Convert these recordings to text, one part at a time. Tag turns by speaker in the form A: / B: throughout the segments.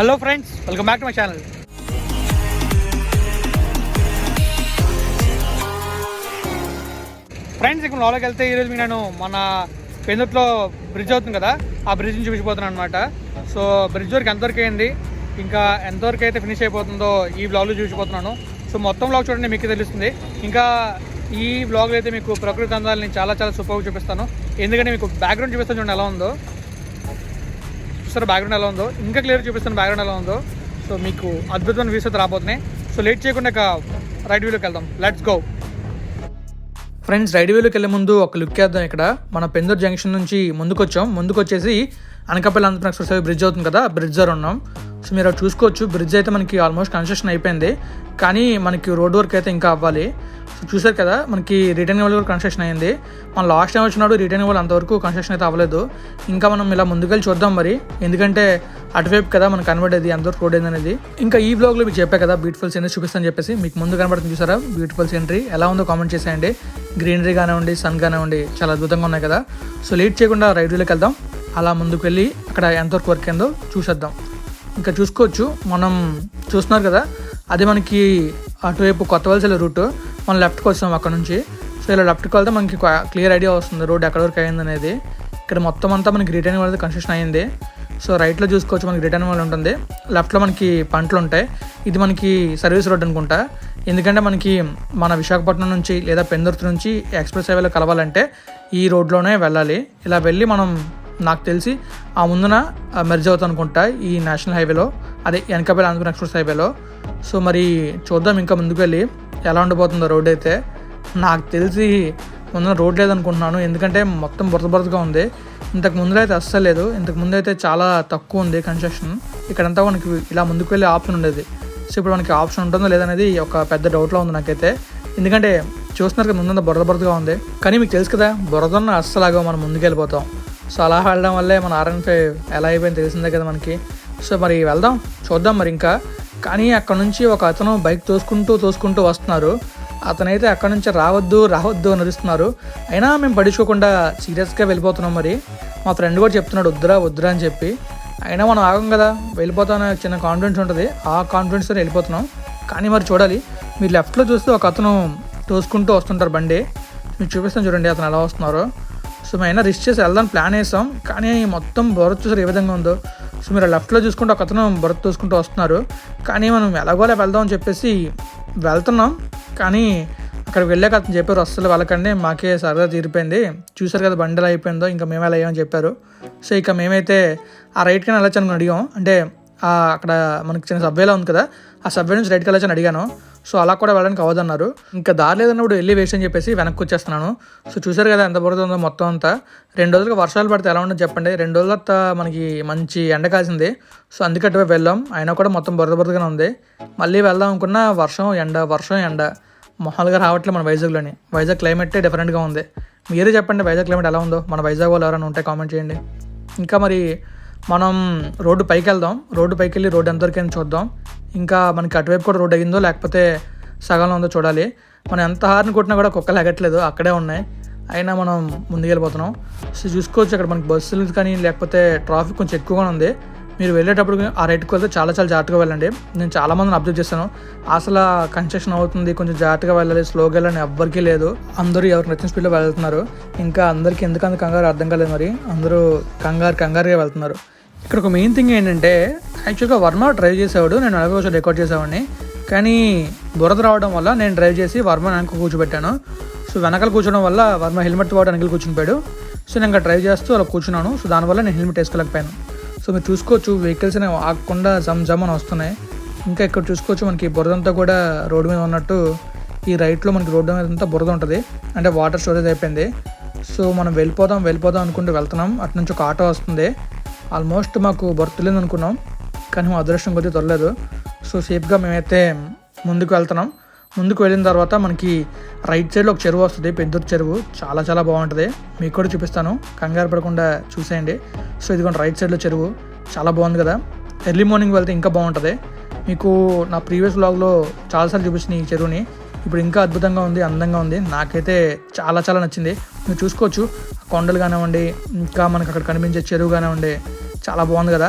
A: Hello friends welcome back to my channel friends ఇక్కడ లోపలికి వెళ్తే ఈరోజు మీకు నేను మన పెందుట్లో బ్రిడ్జ్ అవుతుంది కదా ఆ బ్రిడ్జ్ని చూపించిపోతున్నాను అనమాట సో బ్రిడ్జ్ వరకు ఎంతవరకు అయింది ఇంకా ఎంతవరకు అయితే ఫినిష్ అయిపోతుందో ఈ బ్లాగ్లో చూసిపోతున్నాను సో మొత్తం బ్లాగ్ చూడండి మీకు తెలుస్తుంది. ఇంకా ఈ బ్లాగ్లో అయితే మీకు ప్రకృతి అందాలని చాలా చాలా సూపర్గా చూపిస్తాను. ఎందుకంటే మీకు బ్యాక్గ్రౌండ్ చూపిస్తాను చూడండి ఎలా ఉందో. చూస్తారు బ్యాక్గ్రౌండ్ ఎలా ఉందో ఇంకా క్లియర్ చూపిస్తాను బ్యాక్గ్రౌండ్ ఎలా ఉందో. సో మీకు అద్భుతమైన వ్యూస్ అయితే రాబోతున్నాయి. సో లేట్ చేయకుండా రైడ్ రైట్ వ్యూలోకి వెళ్దాం. లెట్స్ గో ఫ్రెండ్స్ రైడ్ వేలోకి వెళ్ళే ముందు ఒక లుక్ వేద్దాం ఇక్కడ. మన పెందూరు జంక్షన్ నుంచి ముందుకు వచ్చాం ముందుకు వచ్చేసి అనకాపల్లి ఆంధ్రప్రదేశ్ ఎక్స్ప్రెస్ బ్రిడ్జ్ అవుతుంది కదా. బ్రిడ్జ్ దగ్గర ఉన్నాం. సో మీరు చూసుకోవచ్చు. బ్రిడ్జ్ అయితే మనకి ఆల్మోస్ట్ కన్స్ట్రక్షన్ అయిపోయింది. కానీ మనకి రోడ్ వర్క్ అయితే ఇంకా అవ్వాలి. సో చూసారు కదా మనకి రిటర్న్ వాళ్ళు కూడా కన్స్ట్రక్షన్ అయింది. మన లాస్ట్ టైం వచ్చినాడు రిటర్న్ వాళ్ళు అంతవరకు కన్స్ట్రక్షన్ అయితే అవ్వలేదు. ఇంకా మనం ఇలా ముందుకెళ్ళి చూద్దాం మరి. ఎందుకంటే అటువైపు కదా మనకు కనబడేది ఎంతవరకు రోడ్ అనేది. ఇంకా ఈ బ్లాగ్లో మీకు చెప్పే కదా బ్యూటిఫుల్ సీనరీ చూపిస్తాను చెప్పేసి. మీకు ముందు కనబడుతుంది చూసారా? బ్యూటిఫుల్ సీనరీ ఎలా ఉందో కామెంట్ చేసేయండి. గ్రీనరీ కానివ్వండి సన్ కానివ్వండి చాలా అద్భుతంగా ఉన్నాయి కదా. సో లేట్ చేయకుండా రైడ్ వ్యూలోకి వెళ్దాం. అలా ముందుకు వెళ్ళి అక్కడ ఎంతవరకు వర్క్ అయిందో చూసేద్దాం. ఇంకా చూసుకోవచ్చు. మనం చూస్తున్నారు కదా అది మనకి అటువైపు కొత్త వలసల రూట్. మనం లెఫ్ట్కి వచ్చాం అక్కడ నుంచి. సో ఇలా లెఫ్ట్కి వెళ్తే మనకి క్లియర్ ఐడియా వస్తుంది రోడ్ ఎక్కడ వరకు అయింది అనేది. ఇక్కడ మొత్తం అంతా మనకి రిటర్న్ వాళ్ళది కన్స్ట్రక్షన్ అయింది. సో రైట్లో చూసుకోవచ్చు మనకి రిటర్న్ వాళ్ళు ఉంటుంది. లెఫ్ట్లో మనకి పంటలు ఉంటాయి. ఇది మనకి సర్వీస్ రోడ్ అనుకుంటా. ఎందుకంటే మనకి మన విశాఖపట్నం నుంచి లేదా పెందుర్తి నుంచి ఎక్స్ప్రెస్ హైవేలో కలవాలంటే ఈ రోడ్లోనే వెళ్ళాలి. ఇలా వెళ్ళి మనం నాకు తెలిసి ఆ ముందున మెర్జ్ అవుతుంది అనుకుంటా ఈ నేషనల్ హైవేలో. అదే వెనకపల్లి ఆంధ్రప్రదేశ్ ఎక్స్ప్రెస్ హైవేలో. సో మరి చూద్దాం ఇంకా ముందుకు వెళ్ళి ఎలా ఉండిపోతుందో రోడ్ అయితే. నాకు తెలిసి ముందున రోడ్ లేదనుకుంటున్నాను. ఎందుకంటే మొత్తం బురద బురదగా ఉంది. ఇంతకు ముందు అయితే అస్సలు లేదు. ఇంతకు ముందు అయితే చాలా తక్కువ ఉంది కన్స్ట్రక్షన్. ఇక్కడంతా మనకి ఇలా ముందుకు వెళ్ళే ఆప్షన్ ఉండేది. సో ఇప్పుడు మనకి ఆప్షన్ ఉంటుందో లేదనేది ఒక పెద్ద డౌట్లో ఉంది నాకైతే. ఎందుకంటే చూస్తున్నారు కదా ముందంతా బురద బురదగా ఉంది. కానీ మీకు తెలుసు కదా బురదన్న అస్సలాగా మనం ముందుకు వెళ్ళిపోతాం సో అలా వెళ్ళడం వల్లే మన ఆర్ఎన్ ఫైవ్ ఎలా అయిపోయింది తెలిసిందే కదా మనకి. సో మరి వెళ్దాం చూద్దాం మరి ఇంకా. కానీ అక్కడ నుంచి ఒక అతను బైక్ తోసుకుంటూ తోసుకుంటూ వస్తున్నారు. అతనైతే అక్కడ నుంచి రావద్దు రావద్దు అని అరుస్తున్నారు. అయినా మేము పడుచుకోకుండా సీరియస్గా వెళ్ళిపోతున్నాం మరి. మా ఫ్రెండ్ కూడా చెప్తున్నాడు వద్దురా వద్దురా అని చెప్పి. అయినా మనం ఆగం కదా వెళ్ళిపోతాం చిన్న కాన్ఫిడెన్స్ ఉంటుంది. ఆ కాన్ఫిడెన్స్తో వెళ్ళిపోతున్నాం. కానీ మరి చూడాలి. మీరు లెఫ్ట్లో చూస్తే ఒక అతను తోసుకుంటూ వస్తుంటారు బండి. మీకు చూపిస్తాను చూడండి అతను ఎలా వస్తున్నారో. సో మేము అయినా రిస్క్ చేసి వెళ్దాం ప్లాన్ వేసాం. కానీ మొత్తం బొరత చూసారు ఏ విధంగా ఉందో. సో మీరు లెఫ్ట్లో చూసుకుంటే ఒక అతను బొరత చూసుకుంటూ వస్తున్నారు. కానీ మనం ఎలాగోలా వెళ్దాం అని చెప్పేసి వెళ్తున్నాం. కానీ అక్కడ వెళ్ళాక అతను చెప్పారు అస్సలు వెళ్ళకండి మాకే సరదా తీరిపోయింది. చూసారు కదా బండలు అయిపోయిందో ఇంకా మేము ఎలా అయ్యామని చెప్పారు. సో ఇక మేమైతే ఆ రైట్ కానీ వెళ్ళొచ్చు అనుకుని అడిగాం. అంటే అక్కడ మనకి చిన్న సబ్వేలా ఉంది కదా ఆ సబ్వే నుంచి రైట్కి వెళ్ళొచ్చు అని అడిగాను. సో అలా కూడా వెళ్ళడానికి అవ్వదన్నారు. ఇంకా దారి లేదన్నప్పుడు వెళ్ళి వేస్ట్ అని చెప్పేసి వెనక్కి వచ్చేస్తున్నాను. సో చూసారు కదా ఎంత బురద ఉందో మొత్తం అంతా. రెండు రోజులుగా వర్షాలు పడితే ఎలా ఉండదు చెప్పండి. రెండు రోజుల మనకి మంచి ఎండ కాసింది. సో అందుకే వెళ్ళాం. అయినా కూడా మొత్తం బురద బురదగానే ఉంది. మళ్ళీ వెళ్దాం అనుకున్న వర్షం ఎండ వర్షం ఎండ. మొహాలుగా రావట్లే మన వైజాగ్లోని. వైజాగ్ క్లైమేట్ డిఫరెంట్గా ఉంది. మీరే చెప్పండి వైజాగ్ క్లైమేట్ ఎలా ఉందో. మన వైజాగ్ వాళ్ళు ఎవరైనా ఉంటే కామెంట్ చేయండి. ఇంకా మరి మనం రోడ్డు పైకి వెళ్దాం. రోడ్డు పైకి వెళ్ళి రోడ్డు ఎంతవరకు చూద్దాం. ఇంకా మనకి అటువైపు కూడా రోడ్ అయ్యిందో లేకపోతే సగంలో ఉందో చూడాలి. మనం ఎంత హార్న్ కొట్టినా కూడా కుక్కలు ఎగట్లేదు అక్కడే ఉన్నాయి. అయినా మనం ముందుకెళ్ళిపోతున్నాం. సో చూసుకోవచ్చు అక్కడ మనకి బస్సులు కానీ లేకపోతే ట్రాఫిక్ కొంచెం ఎక్కువగా ఉంది. మీరు వెళ్ళేటప్పుడు ఆ రైట్కి వెళ్తే చాలా చాలా జాగ్రత్తగా వెళ్ళండి. నేను చాలామందిని అబ్జర్వ్ చేశాను. అసలు కన్స్ట్రక్షన్ అవుతుంది కొంచెం జాగ్రత్తగా వెళ్ళాలి స్లోగా వెళ్ళని ఎవ్వరికీ లేదు. అందరూ ఎవరికి నచ్చిన స్పీడ్లో వెళ్తున్నారు. ఇంకా అందరికీ ఎందుకంత కంగారు అర్థం కాలేదు మరి. అందరూ కంగారు కంగారుగా వెళ్తున్నారు. ఇక్కడ ఒక మెయిన్ థింగ్ ఏంటంటే యాక్చువల్గా వర్మ డ్రైవ్ చేసేవాడు నేను నలభై కొంచెం రికార్డ్ చేసేవాడిని. కానీ బురద రావడం వల్ల నేను డ్రైవ్ చేసి వర్మ వెనక కూర్చోబెట్టాను. సో వెనకాల కూర్చోవడం వల్ల వర్మ హెల్మెట్ వాడు వెనకలు కూర్చునిపోయాడు సో నేను ఇంకా డ్రైవ్ చేస్తూ అలా కూర్చున్నాను. సో దానివల్ల నేను హెల్మెట్ వేసుకోలేకపోయాను. సో మీరు చూసుకోవచ్చు వెహికల్స్ అనేవి ఆగకుండా జమ్ జమ్ అని వస్తున్నాయి. ఇంకా ఇక్కడ చూసుకోవచ్చు మనకి బురదంతా కూడా రోడ్డు మీద ఉన్నట్టు ఈ రైట్లో మనకి రోడ్డు మీద అంతా బురద ఉంటుంది. అంటే వాటర్ స్టోరేజ్ అయిపోయింది. సో మనం వెళ్ళిపోదాం వెళ్ళిపోదాం అనుకుంటూ వెళ్తున్నాం. అటు నుంచి ఒక ఆటో వస్తుంది. ఆల్మోస్ట్ మాకు బర్త్లేదు అనుకున్నాం కానీ మా అదృష్టం కొద్దిగా తొలలేదు సో సేఫ్గా మేమైతే ముందుకు వెళ్తున్నాం. ముందుకు వెళ్ళిన తర్వాత మనకి రైట్ సైడ్లో ఒక చెరువు వస్తుంది పెద్దూరు చెరువు. చాలా చాలా బాగుంటుంది. మీకు కూడా చూపిస్తాను. కంగారు పడకుండా చూసేయండి. సో ఇదిగోండి రైట్ సైడ్లో చెరువు. చాలా బాగుంది కదా. ఎర్లీ మార్నింగ్ వెళ్తే ఇంకా బాగుంటుంది. మీకు నా ప్రీవియస్ బ్లాగ్లో చాలాసార్లు చూపించిన ఈ చెరువుని. ఇప్పుడు ఇంకా అద్భుతంగా ఉంది అందంగా ఉంది. నాకైతే చాలా చాలా నచ్చింది. మీరు చూసుకోవచ్చు. కొండలు కానివ్వండి ఇంకా మనకు అక్కడ కనిపించే చెరువు కానివ్వండి చాలా బాగుంది కదా.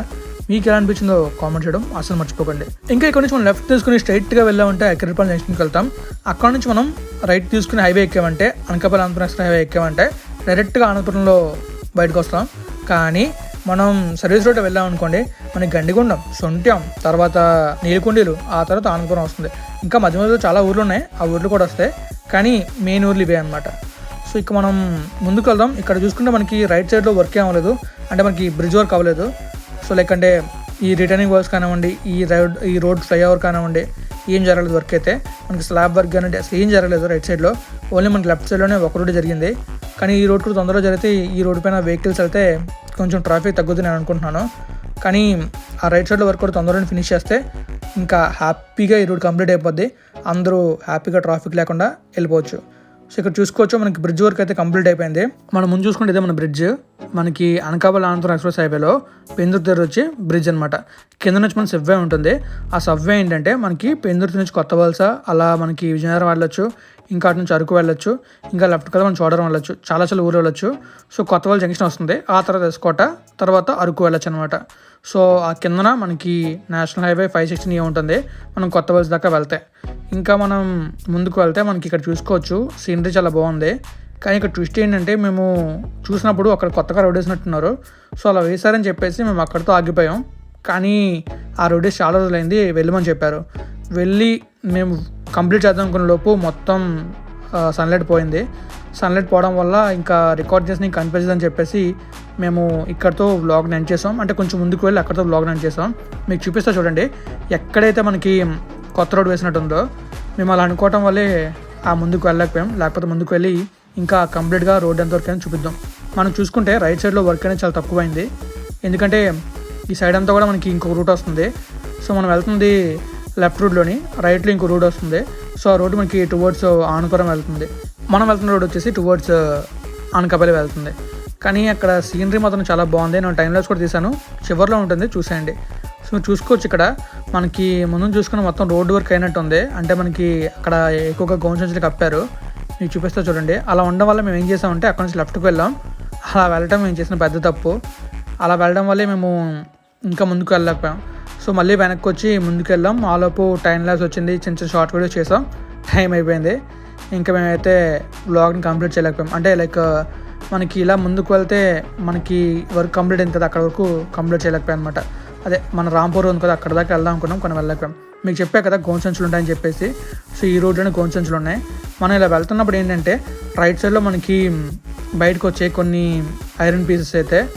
A: మీకు ఎలా అనిపించిందో కామెంట్ చేయడం అసలు మర్చిపోకండి. ఇంకా ఇక్కడ నుంచి మనం లెఫ్ట్ తీసుకుని స్ట్రైట్గా వెళ్ళామంటే అక్కడిపల్లి జంక్షన్కి వెళ్తాం. అక్కడ నుంచి మనం రైట్ తీసుకుని హైవే ఎక్కామంటే అనకాపల్లి అనంతపురం హైవే ఎక్కామంటే డైరెక్ట్గా అనంతపురంలో బయటకు వస్తాం. కానీ మనం సర్వీస్ రోడ్ వెళ్ళాం అనుకోండి మనకి గండిగుండం సొంట్యం తర్వాత నీలకుండీలు ఆ తర్వాత ఆనందపురం వస్తుంది. ఇంకా మధ్య మధ్యలో చాలా ఊర్లు ఉన్నాయి. ఆ ఊర్లు కూడా వస్తాయి. కానీ మెయిన్ ఊర్లు ఇవే అనమాట సో ఇక మనం ముందుకు వెళ్దాం. ఇక్కడ చూసుకుంటే మనకి రైట్ సైడ్లో వర్క్ అవ్వలేదు. అంటే మనకి బ్రిడ్జ్ వర్క్ అవ్వలేదు. సో లైక్ అంటే ఈ రిటర్నింగ్ వర్క్స్ కానివ్వండి ఈ రోడ్ ఈ రోడ్ ఫ్లైఓవర్ కానివ్వండి ఏం జరగలేదు వర్క్ అయితే. మనకి స్లాబ్ వర్క్ కానీ అసలు ఏం జరగలేదు రైట్ సైడ్లో ఓన్లీ మనకి లెఫ్ట్ సైడ్లోనే ఒక రోడ్ జరిగింది. కానీ ఈ రోడ్ కూడా తొందరగా జరిగితే ఈ రోడ్ పైన వెహికల్స్ వెళ్తే కొంచెం ట్రాఫిక్ తగ్గుతుంది నేను అనుకుంటున్నాను. కానీ ఆ రైట్ సైడ్లో వర్క్ కూడా తొందరగా ఫినిష్ చేస్తే ఇంకా హ్యాపీగా ఈ రోడ్ కంప్లీట్ అయిపోద్ది. అందరూ హ్యాపీగా ట్రాఫిక్ లేకుండా వెళ్ళిపోవచ్చు. సో ఇక్కడ చూసుకోవచ్చు మనకి బ్రిడ్జ్ వర్క్ అయితే కంప్లీట్ అయిపోయింది. మనం ముందు చూసుకుంటే ఇదే మన బ్రిడ్జ్. మనకి అనకాపల్లి అనంతరం ఎక్స్ప్రెస్ హైవేలో పెందుర్తి దగ్గర వచ్చి బ్రిడ్జ్ అనమాట కింద నుంచి మన సబ్వే ఉంటుంది. ఆ సబ్వే ఏంటంటే మనకి పెందుర్తి నుంచి కొత్త వలస అలా మనకి విజయనగరం వెళ్ళొచ్చు. ఇంకా అటు నుంచి అరకు వెళ్ళొచ్చు. ఇంకా లెఫ్ట్ కదా మనం చూడడం వెళ్ళొచ్చు. చాలా చాలా ఊరు వెళ్ళొచ్చు. సో కొత్త వాళ్ళ జంక్షన్ వస్తుంది. ఆ తర్వాత ఎస్కోట తర్వాత అరకు వెళ్ళొచ్చు అనమాట సో ఆ కిందన మనకి national highway five sixteen A ఉంటుంది. మనం కొత్త వలస దాకా వెళ్తే. ఇంకా మనం ముందుకు వెళ్తే మనకి ఇక్కడ చూసుకోవచ్చు. సీనరీ చాలా బాగుంది. కానీ ఇక్కడ ట్విస్ట్ ఏంటంటే మేము చూసినప్పుడు అక్కడ కొత్తగా రోడ్ వేసినట్టున్నారు. సో అలా వేశారని చెప్పేసి మేము అక్కడితో ఆగిపోయాం. కానీ ఆ రోడ్ వేసి చాలా రోజులైంది వెళ్ళమని చెప్పారు. వెళ్ళి మేము కంప్లీట్ చేద్దాం అనుకున్న లోపు మొత్తం సన్లైట్ పోయింది. సన్లైట్ పోవడం వల్ల ఇంకా రికార్డ్ చేసి నీకు కనిపించదని చెప్పేసి మేము ఇక్కడతో బ్లాగ్ ఎండ్ చేసాం. అంటే కొంచెం ముందుకు వెళ్ళి అక్కడతో వ్లాగ్ ఎండ్ చేసాం. మీకు చూపిస్తా చూడండి. ఎక్కడైతే మనకి కొత్త రోడ్ వేసినట్టుందో మేము అలా అనుకోవటం వల్లే ఆ ముందుకు వెళ్ళలేకపోయాం. లేకపోతే ముందుకు వెళ్ళి ఇంకా కంప్లీట్గా రోడ్ ఎంతవరకు అయినా చూపిద్దాం. మనం చూసుకుంటే రైట్ సైడ్లో వర్క్ అనేది చాలా తక్కువైంది. ఎందుకంటే ఈ సైడ్ అంతా కూడా మనకి ఇంకో రూట్ వస్తుంది. సో మనం వెళ్తుంది లెఫ్ట్ రూట్లోని రైట్లో ఇంకో రోడ్ వస్తుంది. సో ఆ రోడ్ మనకి టువర్డ్స్ ఆనపురం వెళ్తుంది. మనం వెళ్తున్న రోడ్ వచ్చేసి టువర్డ్స్ ఆనకాపల్లి వెళ్తుంది. కానీ అక్కడ సీనరీ మాత్రం చాలా బాగుంది. నేను టైం లాస్ కూడా తీసాను చివరిలో ఉంటుంది చూసేయండి. సో చూసుకోవచ్చు ఇక్కడ. మనకి ముందు చూసుకున్న మొత్తం రోడ్డు వర్క్ అయినట్టు ఉంది అంటే మనకి అక్కడ ఎక్కువగా గౌన్ కప్పారు. మీకు చూపిస్తా చూడండి. అలా ఉండడం వల్ల మేము ఏం చేసామంటే అక్కడ నుంచి లెఫ్ట్కి వెళ్ళాం. అలా వెళ్ళటం మేము చేసిన పెద్ద తప్పు. అలా వెళ్ళడం వల్లే మేము ఇంకా ముందుకు వెళ్ళలేకపోయాం. సో మళ్ళీ వెనక్కి వచ్చి ముందుకు వెళ్ళాం. ఆలోపు టైం లాస్ వచ్చింది. చిన్న చిన్న షార్ట్ వీడియో చేసాం. టైం అయిపోయింది. ఇంకా మేమైతే బ్లాగ్ని కంప్లీట్ చేయలేకపోయాం. అంటే లైక్ మనకి ఇలా ముందుకు వెళ్తే మనకి వర్క్ కంప్లీట్ అయింది కదా అక్కడ వరకు కంప్లీట్ చేయలేకపోయాం అనమాట అదే మన రాంపూర్ ఉంది కదా అక్కడ దాకా వెళ్దాం అనుకున్నాం కొన్ని వెళ్ళలేకపోయాం. మీకు చెప్పా కదా గోన్ ఉంటాయని చెప్పేసి. సో ఈ రోడ్లోనే గోన్ ఉన్నాయి. మనం ఇలా వెళ్తున్నప్పుడు ఏంటంటే రైట్ సైడ్లో మనకి బయటకు వచ్చే కొన్ని ఐరన్ పీసెస్ అయితే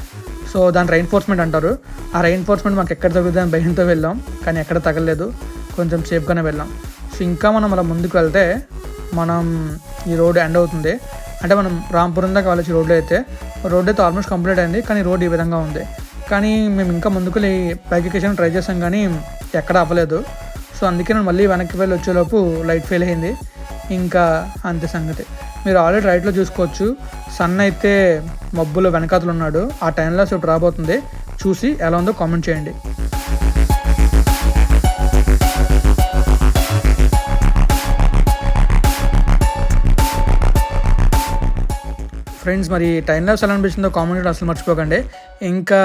A: సో దాని రైన్ఫోర్స్మెంట్ అంటారు. ఆ రైన్ఫోర్స్మెంట్ మాకు ఎక్కడ తగ్గుతుందని భయంతో వెళ్ళాం కానీ ఎక్కడ తగలేదు కొంచెం సేఫ్గానే వెళ్ళాం. సో ఇంకా మనం అలా ముందుకు వెళ్తే మనం ఈ రోడ్ ఎండ్ అవుతుంది. అంటే మనం రాంపురం దాకా వెళ్ళొచ్చు రోడ్లో అయితే. రోడ్ అయితే ఆల్మోస్ట్ కంప్లీట్ అయింది కానీ రోడ్ ఈ విధంగా ఉంది. కానీ మేము ఇంకా ముందుకు ప్యాకేషన్ ట్రై చేసాం కానీ ఎక్కడ అవ్వలేదు. సో అందుకే నేను మళ్ళీ వెనక్కి వెళ్ళి వచ్చేలోపు లైట్ ఫెయిల్ అయింది. ఇంకా అంతే సంగతి. మీరు ఆల్రెడీ రైట్లో చూసుకోవచ్చు. సన్ అయితే మబ్బులో వెనకాతలు ఉన్నాడు. ఆ టైంలో సో రాబోతుంది చూసి ఎలా ఉందో కామెంట్ చేయండి. ఫ్రెండ్స్ మరి టైం లాప్స్ ఎలా అనిపించిందో కామెంట్ చేయడం అసలు మర్చిపోకండి. ఇంకా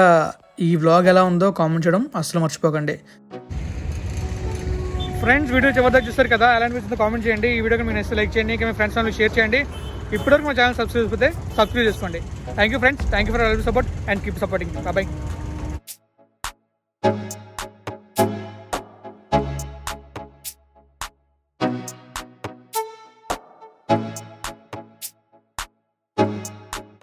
A: ఈ వ్లాగ్ ఎలా ఉందో కామెంట్ చేయడం అసలు మర్చిపోకండి. ఫ్రెండ్స్ వీడియో చివరిదాకా చూస్తారు కదా ఎలా అనిపిస్తుందో కామెంట్ చేయండి. ఈ వీడియోకి మీ నెక్స్ట్ లైక్ చేయండి ఇంకా మీ ఫ్రెండ్స్ వాళ్ళు షేర్ చేయండి. ఇప్పటివరకు మా ఛానల్ సబ్స్క్రైబ్ చేస్తే సబ్స్క్రైబ్ చేసుకోండి. Thank you friends thank you for support and keep supporting bye